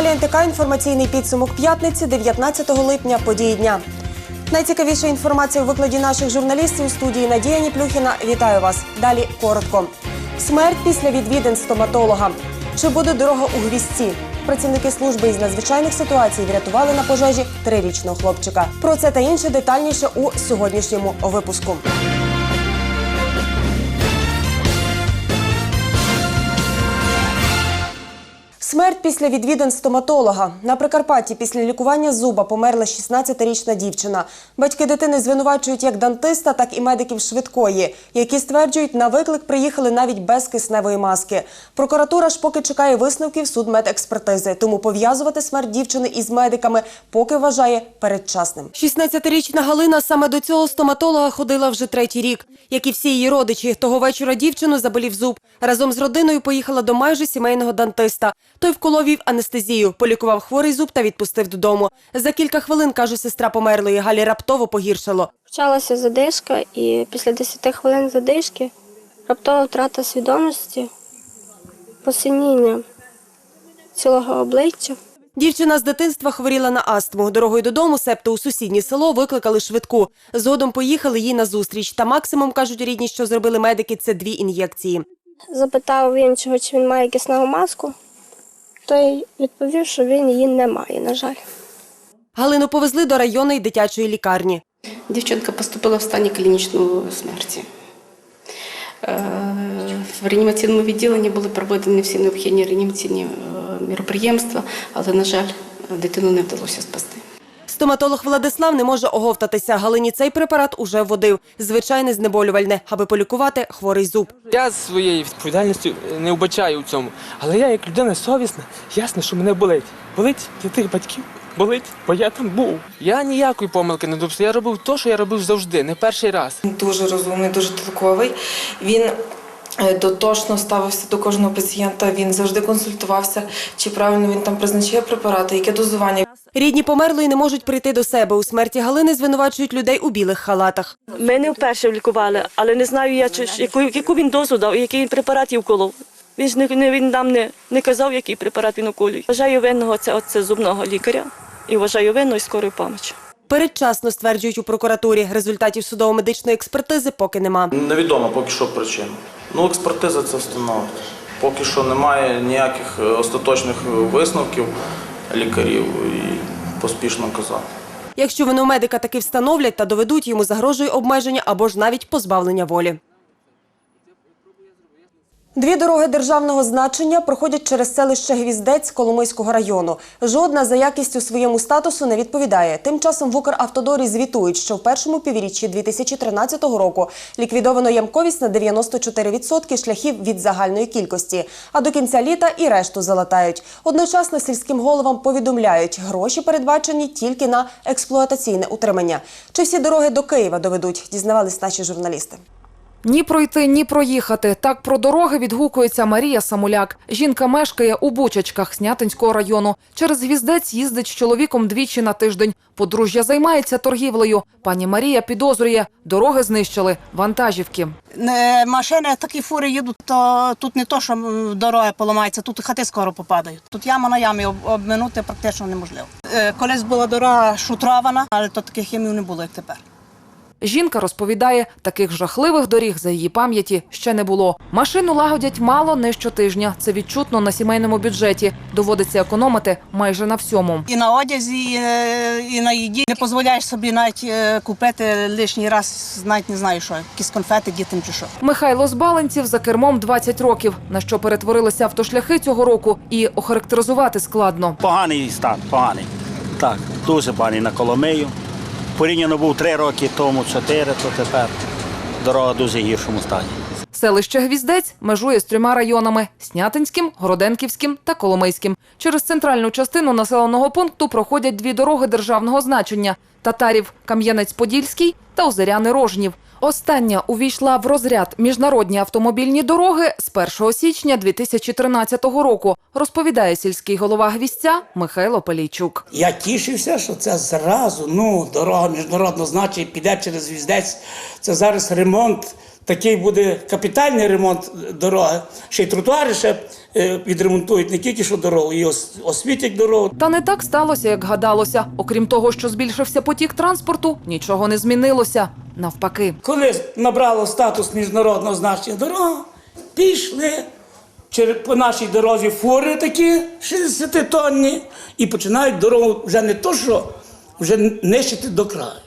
каналі НТК інформаційний підсумок п'ятниці, 19 липня, події дня. Найцікавіша інформація у викладі наших журналістів у студії Надія Ніплюхіна. Вітаю вас. Далі коротко. Смерть після відвідин стоматолога. Чи буде дорога у гвіздці? Працівники служби із надзвичайних ситуацій врятували на пожежі трирічного хлопчика. Про це та інше детальніше у сьогоднішньому випуску. Смерть після відвідин стоматолога. На Прикарпатті після лікування зуба померла 16-річна дівчина. Батьки дитини звинувачують як дантиста, так і медиків швидкої, які стверджують, на виклик приїхали навіть без кисневої маски. Прокуратура ж поки чекає висновків судмедекспертизи, тому пов'язувати смерть дівчини із медиками поки вважає передчасним. 16-річна Галина саме до цього стоматолога ходила вже третій рік. Як і всі її родичі, того вечора дівчину заболів зуб. Разом з родиною поїхала до майже сімейного дантиста. Той вколов анестезію, полікував хворий зуб та відпустив додому. За кілька хвилин, каже сестра померлої, Галі раптово погіршало. Почалася задишка, і після 10 хвилин задишки раптова втрата свідомості, посиніння цілого обличчя. Дівчина з дитинства хворіла на астму. Дорогою додому, себто у сусіднє село, викликали швидку. Згодом поїхали їй на зустріч. Та максимум, кажуть рідні, що зробили медики, це дві ін'єкції. Запитав він, чого чи він має кисневу маску. Той відповів, що він її не має, на жаль. Галину повезли до районної дитячої лікарні. Дівчинка поступила в стані клінічної смерті. Е, В реанімаційному відділенні були проведені всі необхідні реанімаційні е, міроприємства, але, на жаль, дитину не вдалося спасти. Стоматолог Владислав не може оговтатися. Галині цей препарат уже вводив. Звичайне знеболювальне, аби полікувати хворий зуб. Я своєї відповідальності не вбачаю у цьому. Але я, як людина совісна, ясно, що мене болить. Болить для тих батьків. Болить, бо я там був. Я ніякої помилки не допустив. Я робив те, що я робив завжди, не перший раз. Він дуже розумний, дуже толковий. Він е, дотошно ставився до кожного пацієнта. Він завжди консультувався, чи правильно він там призначає препарати, яке дозування. Рідні померлої не можуть прийти до себе. У смерті Галини звинувачують людей у білих халатах. Ми не вперше лікували, але не знаю я, чи, яку, яку він дозу дав і який він препарат їй вколов. Він ж не, не, він нам не, не казав, який препарат він уколює. Вважаю винного це оце зубного лікаря і вважаю винною скорої помочі. Передчасно стверджують у прокуратурі. Результатів судово-медичної експертизи поки нема. Невідомо поки що причина. Ну, експертиза це встановить. Поки що немає ніяких е, остаточних е, висновків лікарів і поспішно казати. Якщо вину медика таки встановлять та доведуть, йому загрожує обмеження або ж навіть позбавлення волі. Дві дороги державного значення проходять через селище Гвіздець Коломийського району. Жодна за якістю своєму статусу не відповідає. Тим часом в Укравтодорі звітують, що в першому півріччі 2013 року ліквідовано ямковість на 94% шляхів від загальної кількості. А до кінця літа і решту залатають. Одночасно сільським головам повідомляють, гроші передбачені тільки на експлуатаційне утримання. Чи всі дороги до Києва доведуть, дізнавались наші журналісти. Ні пройти, ні проїхати. Так про дороги відгукується Марія Самуляк. Жінка мешкає у Бучачках Снятинського району. Через гвіздець їздить з чоловіком двічі на тиждень. Подружжя займається торгівлею. Пані Марія підозрює, дороги знищили вантажівки. Машини такі фури їдуть, то тут не то, що дорога поламається, тут хати скоро попадають. Тут яма на ямі обминути практично неможливо. Е, Колись була дорога шутрована, але то таких ямів не було, як тепер. Жінка розповідає, таких жахливих доріг за її пам'яті ще не було. Машину лагодять мало не щотижня. Це відчутно на сімейному бюджеті. Доводиться економити майже на всьому. І на одязі, і, е, на їді. Не дозволяєш собі навіть е, купити лишній раз, навіть не знаю що, якісь конфети дітям чи що. Михайло з Баленців за кермом 20 років. На що перетворилися автошляхи цього року, і охарактеризувати складно. Поганий стан, поганий. Так, дуже поганий на Коломию. Порівняно був три роки тому, чотири, то тепер дорога дуже гіршому стані. Селище Гвіздець межує з трьома районами: Снятинським, Городенківським та Коломийським. Через центральну частину населеного пункту проходять дві дороги державного значення: Татарів Кам'янець-Подільський та Озеряни Рожнів. Остання увійшла в розряд міжнародні автомобільні дороги з 1 січня 2013 року, розповідає сільський голова Гвістя Михайло Полійчук. Я тішився, що це зразу, ну, дорога міжнародного значення піде через віздець. Це зараз ремонт. Такий буде капітальний ремонт дороги. Ще й тротуари ще е, відремонтують не тільки що дорогу, і ос- освітять дорогу. Та не так сталося, як гадалося. Окрім того, що збільшився потік транспорту, нічого не змінилося. Навпаки. Коли набрало статус міжнародного значення дорога, пішли по нашій дорозі фури такі 60-тонні і починають дорогу вже не то, що вже нищити до краю.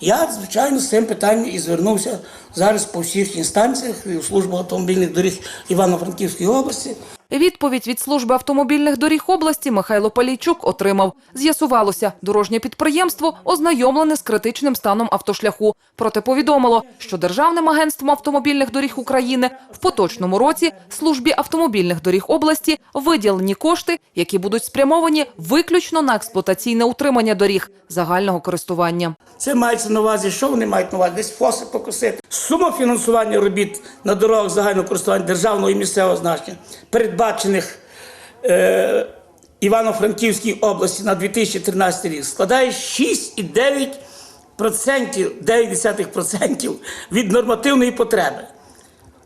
Я, звичайно, з цим питанням і звернувся зараз по всіх інстанціях і в службу автомобільних доріг Івано-Франківської області. Відповідь від служби автомобільних доріг області Михайло Полійчук отримав. З'ясувалося, дорожнє підприємство ознайомлене з критичним станом автошляху. Проте повідомило, що Державним агентством автомобільних доріг України в поточному році службі автомобільних доріг області виділені кошти, які будуть спрямовані виключно на експлуатаційне утримання доріг загального користування. Це мається на увазі, що вони мають на увазі? Десь фоси покосити. Сума фінансування робіт на дорогах загального користування державного і місцевого значення, передбачених е, Івано-Франківській області на 2013 рік, складає 6,9%, 9% від нормативної потреби.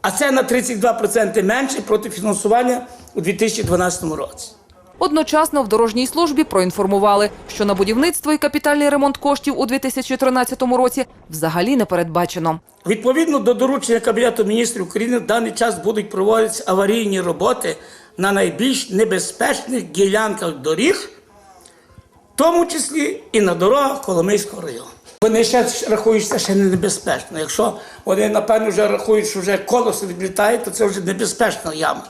А це на 32% менше проти фінансування у 2012 році. Одночасно в дорожній службі проінформували, що на будівництво і капітальний ремонт коштів у 2013 році взагалі не передбачено. Відповідно до доручення Кабінету міністрів України в даний час будуть проводитися аварійні роботи на найбільш небезпечних ділянках доріг, в тому числі і на дорогах Коломийського району. Вони ще рахують, що це ще не небезпечно. Якщо вони, напевно, вже рахують, що вже колесо відлітає, то це вже небезпечна яма.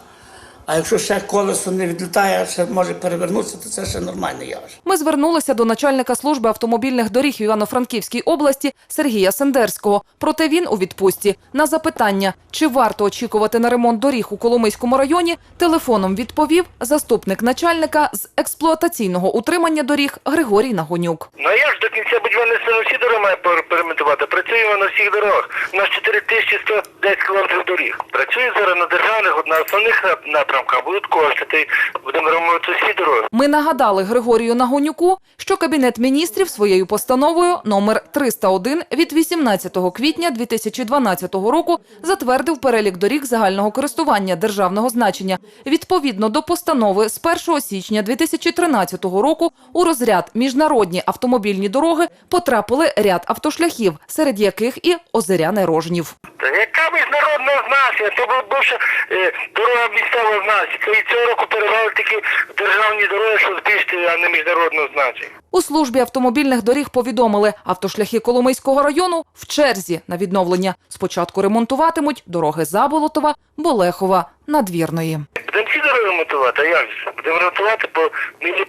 А якщо ще колесо не відлітає, ще може перевернутися, то це ще нормальне явище. Ми звернулися до начальника служби автомобільних доріг в Івано-Франківській області Сергія Сендерського. Проте він у відпустці. На запитання, чи варто очікувати на ремонт доріг у Коломийському районі, телефоном відповів заступник начальника з експлуатаційного утримання доріг Григорій Нагонюк. Ну як ж до кінця будівництва на всі дороги має пер- перемонтувати? Працюємо на всіх дорогах. У нас 4110 кілометрів доріг. Працює зараз на державних, от на основних нап- напрямках будуть коштувати. Будемо ремонтувати всі дороги. Ми нагадали Григорію Нагонюку, що Кабінет міністрів своєю постановою номер 301 від 18 квітня 2012 року затвердив перелік доріг загального користування державного значення. Відповідно до постанови з 1 січня 2013 року у розряд міжнародні автомобільні дороги потрапили ряд автошляхів, серед яких і Озеряне Рожнів. Яка міжнародна значення? То була більше е, дорога місцевого значення. Це і цього року перевели такі державні дороги, що збільшити, а не міжнародного значення. У службі автомобільних доріг повідомили, автошляхи Коломийського району в черзі на відновлення. Спочатку ремонтуватимуть дороги Заболотова, Болехова, Надвірної. Будемо всі дороги ремонтувати, а як же? Будемо ремонтувати по мілі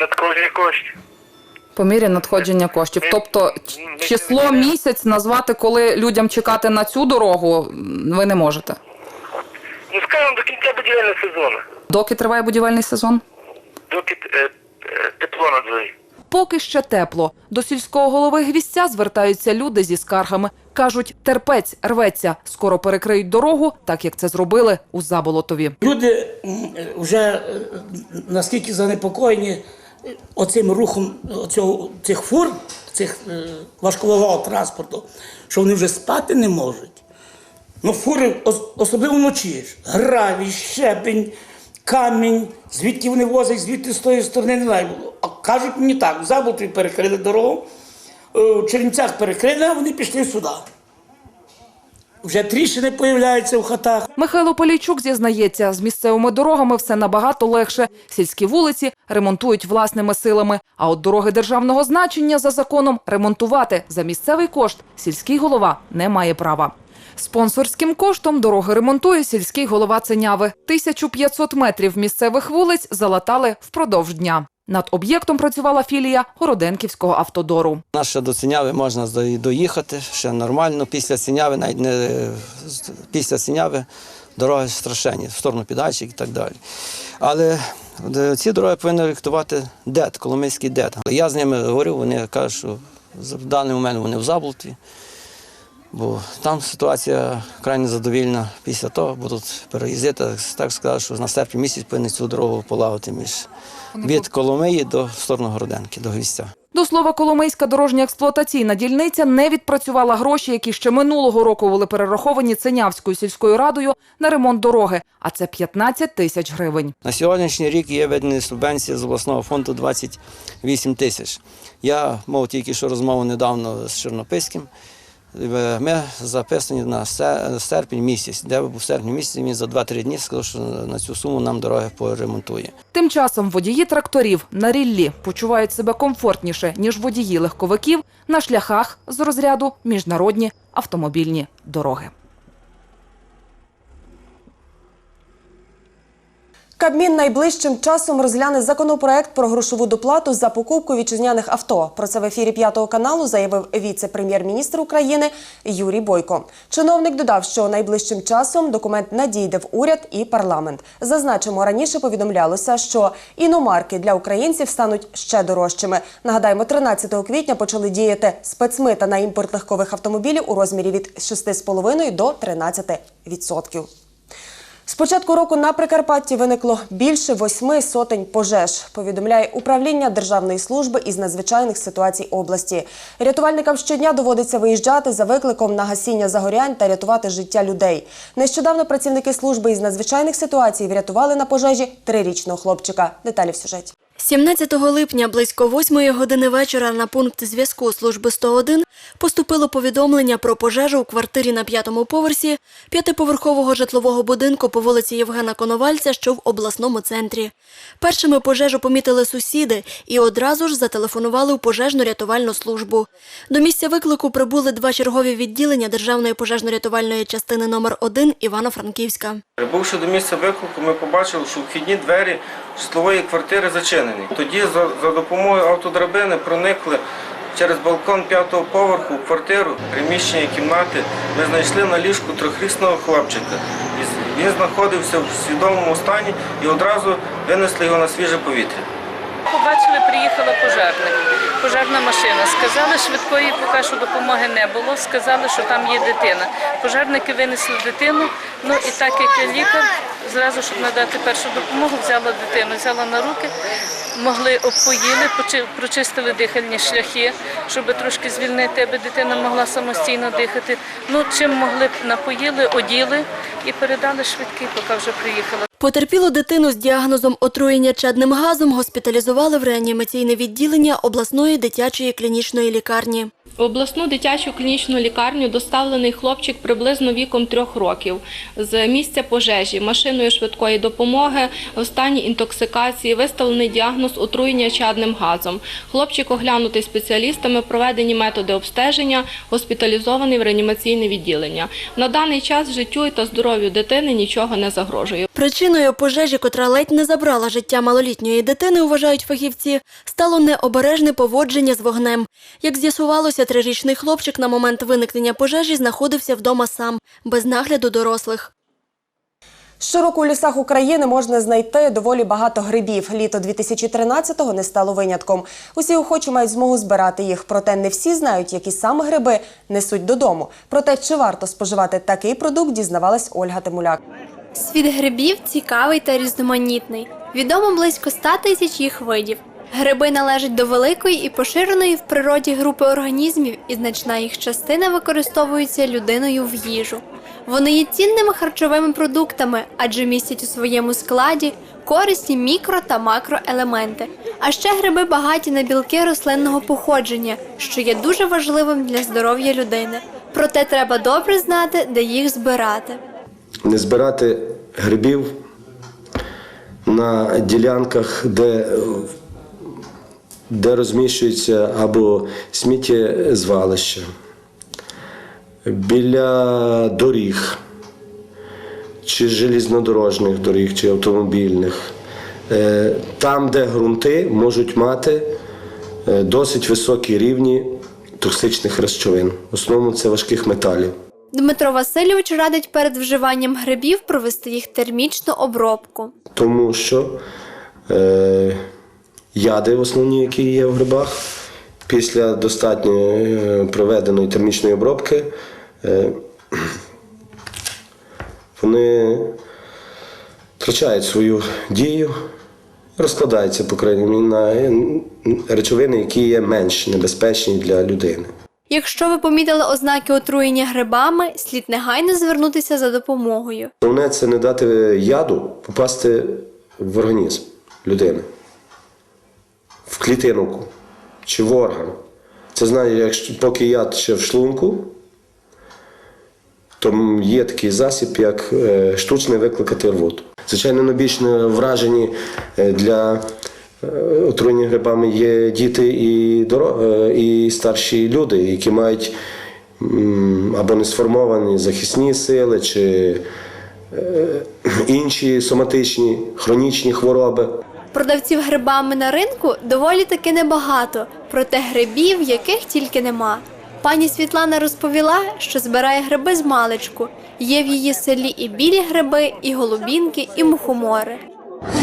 надходження коштів. По мірі надходження коштів. Тобто число місяць назвати, коли людям чекати на цю дорогу, ви не можете. Ну, скажімо, до кінця будівельного сезону. Доки триває будівельний сезон? Доки е, е, тепло на дворі. Поки ще тепло. До сільського голови Гвістя звертаються люди зі скаргами. Кажуть, терпець рветься, скоро перекриють дорогу, так як це зробили у Заболотові. Люди е, вже е, наскільки занепокоєні е, оцим рухом оцього, цих фур, цих важкового транспорту, що вони вже спати не можуть. Ну, фури, особливо вночі, гравій, щебень, камінь, звідки вони возять, звідти з тої сторони не знаю. А кажуть мені так, в Заболотові перекрили дорогу, е, в Чернівцях перекрили, а вони пішли сюди. Вже тріщини появляються в хатах. Михайло Полійчук зізнається, з місцевими дорогами все набагато легше. Сільські вулиці ремонтують власними силами. А от дороги державного значення за законом ремонтувати за місцевий кошт сільський голова не має права. Спонсорським коштом дороги ремонтує сільський голова Ценяви. 1500 метрів місцевих вулиць залатали впродовж дня. Над об'єктом працювала філія Городенківського автодору. Нас ще до Синяви можна доїхати, ще нормально. Після Синяви, навіть не після Синяви дороги страшенні, в сторону Підгайчик і так далі. Але е, ці дороги повинні ректувати ДЕТ, Коломийський ДЕТ. Я з ними говорив, вони кажуть, що в даний момент вони в Заблутві. Бо там ситуація крайне задовільна. Після того будуть переїздити, так сказати, що на серпні місяць повинні цю дорогу полагати між від Коломиї до сторони Городенки, до Гвістя. До слова, Коломийська дорожня експлуатаційна дільниця не відпрацювала гроші, які ще минулого року були перераховані Ценявською сільською радою на ремонт дороги, а це 15 тисяч гривень. На сьогоднішній рік є видана субвенція з обласного фонду 28 тисяч. Я мав тільки що розмову недавно з Чорнопиським. Е, Ми записані на се- серпень місяць, де був серпень місяць, він за 2-3 дні сказав, що на цю суму нам дороги поремонтує. Тим часом водії тракторів на ріллі почувають себе комфортніше, ніж водії легковиків на шляхах з розряду міжнародні автомобільні дороги. Кабмін найближчим часом розгляне законопроект про грошову доплату за покупку вітчизняних авто. Про це в ефірі п'ятого каналу заявив віце-прем'єр-міністр України Юрій Бойко. Чиновник додав, що найближчим часом документ надійде в уряд і парламент. Зазначимо, раніше повідомлялося, що іномарки для українців стануть ще дорожчими. Нагадаємо, 13 квітня почали діяти спецмита на імпорт легкових автомобілів у розмірі від 6,5 до 13 відсотків. З початку року на Прикарпатті виникло більше восьми сотень пожеж, повідомляє управління Державної служби із надзвичайних ситуацій області. Рятувальникам щодня доводиться виїжджати за викликом на гасіння загорянь та рятувати життя людей. Нещодавно працівники служби із надзвичайних ситуацій врятували на пожежі трирічного хлопчика. Деталі в сюжеті. 17 липня близько 8 години вечора на пункт зв'язку служби 101 поступило повідомлення про пожежу у квартирі на п'ятому поверсі п'ятиповерхового житлового будинку по вулиці Євгена Коновальця, що в обласному центрі. Першими пожежу помітили сусіди і одразу ж зателефонували у пожежно-рятувальну службу. До місця виклику прибули два чергові відділення Державної пожежно-рятувальної частини номер 1 Івано-Франківська. Прибувши до місця виклику, ми побачили, що вхідні двері житлової квартири зачинені. Тоді за, допомогою автодрабини проникли через балкон п'ятого поверху у квартиру, приміщення кімнати. Ми знайшли на ліжку трьохрісного хлопчика. Він знаходився в свідомому стані і одразу винесли його на свіже повітря. Побачили, приїхала пожежник, пожежна машина. Сказали, швидкої поки що допомоги не було. Сказали, що там є дитина. Пожежники винесли дитину. Ну і так як лікар, зразу, щоб надати першу допомогу, взяла дитину, взяла на руки, могли обпоїли, прочистили дихальні шляхи, щоб трошки звільнити, аби дитина могла самостійно дихати. Ну чим могли напоїли, оділи і передали швидкий, поки вже приїхала. Потерпілу дитину з діагнозом отруєння чадним газом госпіталізували в реанімаційне відділення обласної дитячої клінічної лікарні. В обласну дитячу клінічну лікарню доставлений хлопчик приблизно віком трьох років з місця пожежі машиною швидкої допомоги в стані інтоксикації, виставлений діагноз отруєння чадним газом. Хлопчик оглянутий спеціалістами, проведені методи обстеження, госпіталізований в реанімаційне відділення. На даний час життю та здоров'ю дитини нічого не загрожує. Причиною пожежі, котра ледь не забрала життя малолітньої дитини, вважають фахівці, стало необережне поводження з вогнем. Як з'ясувалося, трирічний хлопчик на момент виникнення пожежі знаходився вдома сам, без нагляду дорослих. Щороку у лісах України можна знайти доволі багато грибів. Літо 2013-го не стало винятком. Усі охочі мають змогу збирати їх, проте не всі знають, які саме гриби несуть додому. Проте чи варто споживати такий продукт, дізнавалась Ольга Тимуляк. Світ грибів цікавий та різноманітний. Відомо близько 100 тисяч їх видів. Гриби належать до великої і поширеної в природі групи організмів, і значна їх частина використовується людиною в їжу. Вони є цінними харчовими продуктами, адже містять у своєму складі корисні мікро та макроелементи. А ще гриби багаті на білки рослинного походження, що є дуже важливим для здоров'я людини. Проте треба добре знати, де їх збирати. Не збирати грибів на ділянках, де, де розміщується або сміттєзвалище, біля доріг, чи желізнодорожних доріг, чи автомобільних, Е, там, де ґрунти можуть мати е, досить високі рівні токсичних речовин. В основному це важких металів. Дмитро Васильович радить перед вживанням грибів провести їх термічну обробку. тому що е, яди основні, які є в грибах, після достатньо е, проведеної термічної обробки е, вони втрачають свою дію, розкладаються, по крайній мірі, на е, речовини, які є менш небезпечні для людини. Якщо ви помітили ознаки отруєння грибами, слід негайно звернутися за допомогою. Головне це не дати яду попасти в організм людини, в клітинку чи в орган. Це знає, якщо поки яд ще в шлунку, то є такий засіб, як е, штучний викликати рвоту. Звичайно, найбільш вражені е, для е, отруєння грибами є діти і, е, і старші люди, які мають або не сформовані захисні сили, чи е, інші соматичні хронічні хвороби. Продавців грибами на ринку доволі таки небагато, проте грибів яких тільки нема. Пані Світлана розповіла, що збирає гриби з маличку. Є в її селі і білі гриби, і голубінки, і мухомори.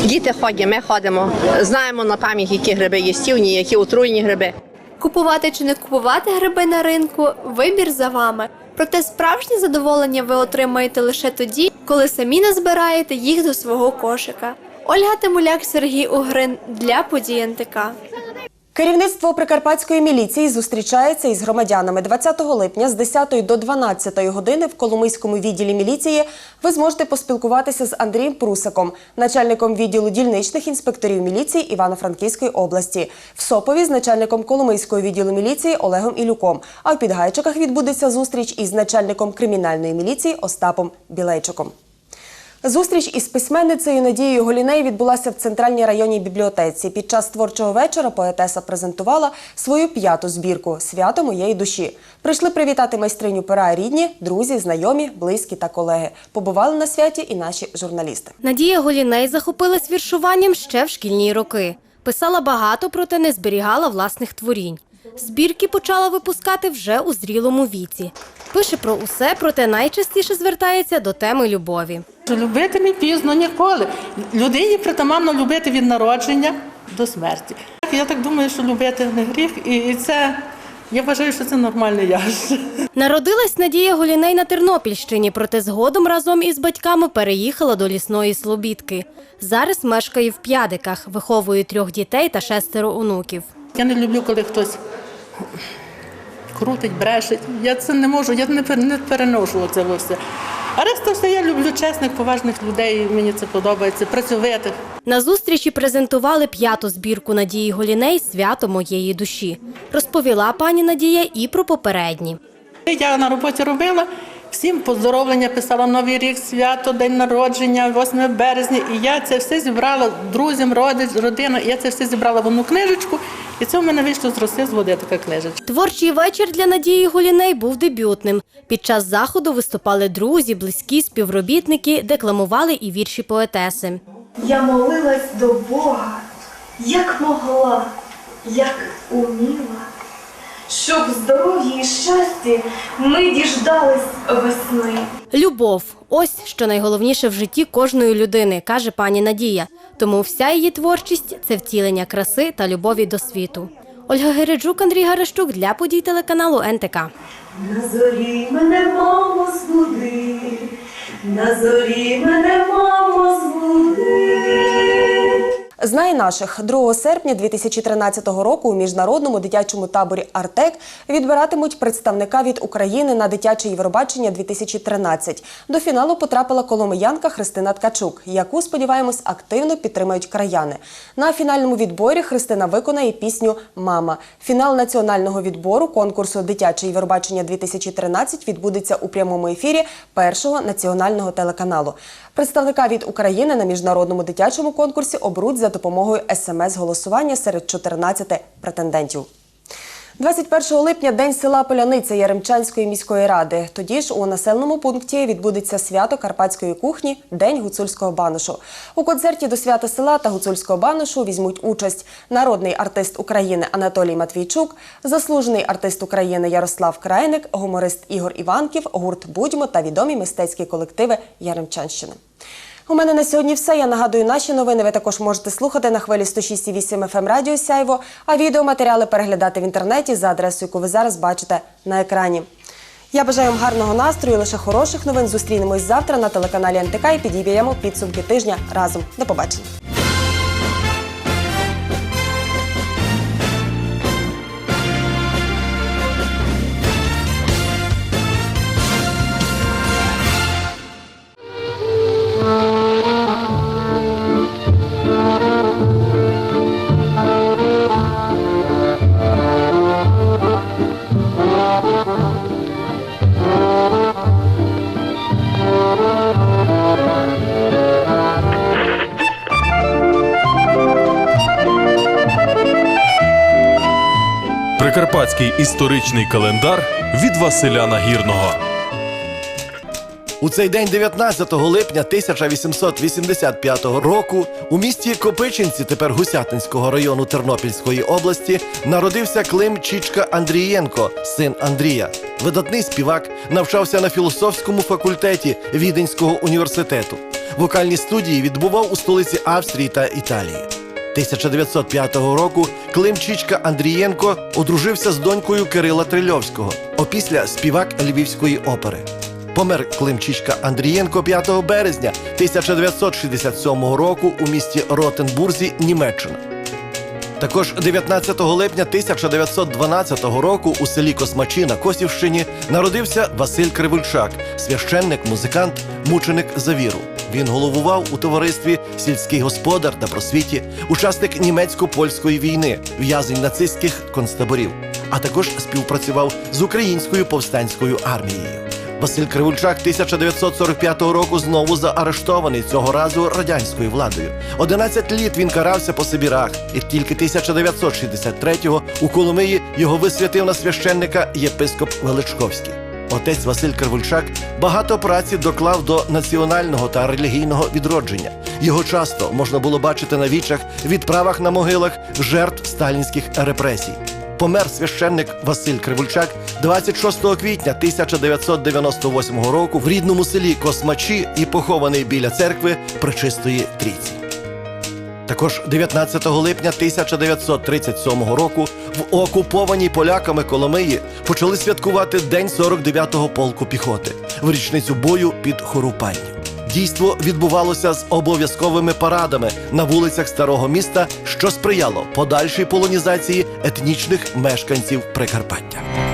Діти ходять, ми ходимо. Знаємо на пам'ять, які гриби їстівні, які отруйні гриби. Купувати чи не купувати гриби на ринку вибір за вами. Проте справжнє задоволення ви отримаєте лише тоді, коли самі назбираєте їх до свого кошика. Ольга Тимуляк, Сергій Угрин для події НТК. Керівництво прикарпатської міліції зустрічається із громадянами 20 липня з 10 до 12 години в Коломийському відділі міліції. Ви зможете поспілкуватися з Андрієм Прусаком, начальником відділу дільничних інспекторів міліції Івано-Франківської області, в Сопові з начальником Коломийського відділу міліції Олегом Ілюком. А в Підгайчиках відбудеться зустріч із начальником кримінальної міліції Остапом Білейчуком. Зустріч із письменницею Надією Голіней відбулася в центральній районній бібліотеці. Під час творчого вечора поетеса презентувала свою п'яту збірку Свято моєї душі. Прийшли привітати майстриню пера рідні, друзі, знайомі, близькі та колеги. Побували на святі і наші журналісти. Надія Голіней захопилась віршуванням ще в шкільні роки. Писала багато, проте не зберігала власних творінь. Збірки почала випускати вже у зрілому віці. Пише про усе, проте найчастіше звертається до теми любові. Любити не пізно ніколи. Людині притаманно любити від народження до смерті. Я так думаю, що любити не гріх, і це я вважаю, що це нормальне явище. Народилась Надія Голіней на Тернопільщині, проте згодом разом із батьками переїхала до лісної Слобідки. Зараз мешкає в П'ядиках, виховує трьох дітей та шестеро онуків. Я не люблю, коли хтось крутить, брешить. Я це не можу, я не не переношу це все. А решта все я люблю чесних, поважних людей. Мені це подобається, працьовитих. На зустрічі презентували п'яту збірку Надії Голіней Свято моєї душі. Розповіла пані Надія і про попередні. Я на роботі робила. Всім поздоровлення писала Новий рік, свято, день народження, 8 березня. І я це все зібрала друзям, родич, родина. Я це все зібрала в одну книжечку, і це в мене вийшло з роси з води така книжечка. Творчий вечір для Надії Голіней був дебютним. Під час заходу виступали друзі, близькі, співробітники, декламували і вірші поетеси. Я молилась до Бога, як могла, як уміла, щоб в здоров'ї і щасті ми діждались весни. Любов ось що найголовніше в житті кожної людини, каже пані Надія. Тому вся її творчість це втілення краси та любові до світу. Ольга Гереджук, Андрій Гарещук для подій телеканалу НТК. На зорі мене, мамо, збуди, на зорі мене, мамо, збуди. Знає наших 2 серпня 2013 року у міжнародному дитячому таборі Артек відбиратимуть представника від України на дитяче Євробачення 2013. До фіналу потрапила коломиянка Христина Ткачук, яку сподіваємось активно підтримають краяни. На фінальному відборі Христина виконає пісню Мама. Фінал національного відбору конкурсу Дитяче Євробачення 2013 відбудеться у прямому ефірі першого національного телеканалу. Представника від України на міжнародному дитячому конкурсі оберуть за допомогою смс-голосування серед 14 претендентів. 21 липня день села Поляниця Яремчанської міської ради. Тоді ж у населеному пункті відбудеться свято карпатської кухні День гуцульського баношу. У концерті до свята села та гуцульського баношу візьмуть участь народний артист України Анатолій Матвійчук, заслужений артист України Ярослав Крайник, гуморист Ігор Іванків, гурт Будьмо та відомі мистецькі колективи Яремчанщини. У мене на сьогодні все. Я нагадую, наші новини ви також можете слухати на хвилі 106,8 FM Радіо Сяйво, а відеоматеріали переглядати в інтернеті за адресою, яку ви зараз бачите на екрані. Я бажаю вам гарного настрою, лише хороших новин. Зустрінемось завтра на телеканалі НТК і підіб'ємо підсумки тижня разом. До побачення. Прикарпатський історичний календар від Василя Нагірного. У цей день, 19 липня 1885 року, у місті Копичинці, тепер Гусятинського району Тернопільської області, народився Клим Чічка Андрієнко, син Андрія. Видатний співак навчався на філософському факультеті Віденського університету. Вокальні студії відбував у столиці Австрії та Італії. 1905 року Клим Чічка Андрієнко одружився з донькою Кирила Трильовського, опісля співак Львівської опери. Помер Климчичка Андрієнко 5 березня 1967 року у місті Ротенбурзі, Німеччина. Також 19 липня 1912 року у селі Космачі на Косівщині народився Василь Кривульчак, священник, музикант, мученик за віру. Він головував у товаристві сільський господар та просвіті, учасник німецько-польської війни, в'язень нацистських концтаборів, а також співпрацював з українською повстанською армією. Василь Кривульчак 1945 року знову заарештований цього разу радянською владою. 11 літ він карався по Сибірах, і тільки 1963-го у Коломиї його висвятив на священника єпископ Величковський. Отець Василь Кривульчак багато праці доклав до національного та релігійного відродження. Його часто можна було бачити на вічах, відправах на могилах жертв сталінських репресій. Помер священник Василь Кривульчак 26 квітня 1998 року в рідному селі Космачі і похований біля церкви Пречистої Трійці. Також 19 липня 1937 року в окупованій поляками Коломиї почали святкувати День 49-го полку піхоти в річницю бою під Хорупанню. Дійство відбувалося з обов'язковими парадами на вулицях старого міста, що сприяло подальшій полонізації етнічних мешканців Прикарпаття.